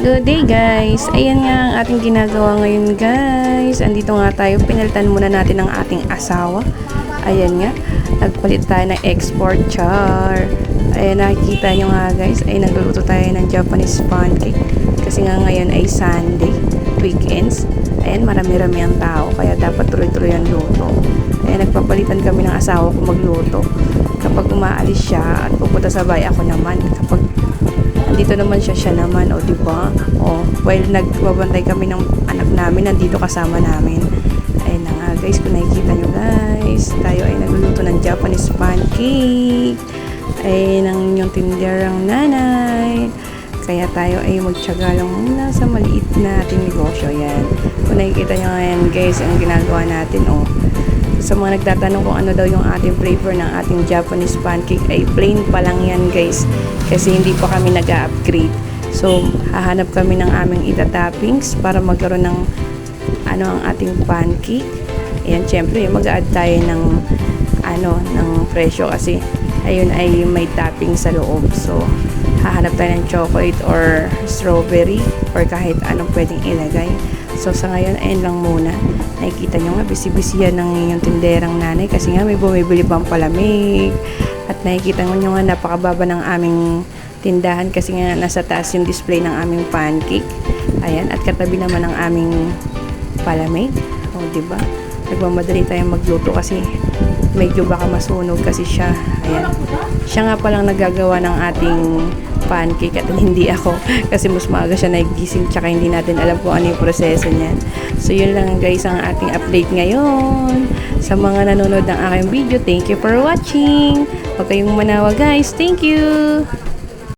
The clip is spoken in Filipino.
good day guys. Ayan nga ang ating ginagawa ngayon guys. Andito nga tayo, pinalitan muna natin ang ating asawa. Ayan nga, nagpalit tayo ng export char. Ayan, nakikita nyo nga guys, ay nagluluto tayo ng Japanese pancake. Kasi nga ngayon ay Sunday, weekends. Ayan, marami-rami ang tao, kaya dapat tuloy-tuloy ang luto. Ayan, nagpapalitan kami ng asawa ko magluto. Kapag umaalis siya at pupunta sa bahay, ako naman. Kapag Andito naman siya, siya naman, o di ba? O, while nagbabantay kami ng anak namin, nandito kasama namin. Ayun na nga guys, kung nakikita nyo guys, tayo ay nagluluto ng Japanese pancake. Ayun ang inyong tinderang nanay. Kaya tayo ay magtyaga lang muna sa maliit na ating negosyo. Yan. Kung nakikita nyo ngayon guys, ang ginagawa natin, oh, sa mga nagtatanong kung ano daw yung ating flavor ng ating Japanese pancake ay plain pa lang yan guys. Kasi hindi pa kami nag-upgrade. So hahanap kami ng aming ita-toppings para magkaroon ng ano ang ating pancake. Ayan syempre mag-add tayo ng ano ng presyo kasi ayun ay may topping sa loob so hahanap tayo ng chocolate or strawberry or kahit anong pwedeng ilagay So sa ngayon, ayun lang muna. Nakikita nyo nga, busy-busy yan ng yung tinderang nanay kasi nga may bumibili pang palamig. At nakikita nyo nga, napakababa ng aming tindahan kasi nga nasa taas yung display ng aming pancake. Ayan, at katabi naman ng aming palamig. O, di ba? Nagmamadali tayong magluto kasi medyo baka masunog kasi siya. Ayan. Siya nga palang nagagawa ng ating pancake at hindi ako kasi mas maaga siya nagising tsaka hindi natin alam kung ano yung proseso niyan. So yun lang guys ang ating update ngayon. Sa mga nanonood ng aking video, thank you for watching. Huwag kayong manawa guys. Thank you!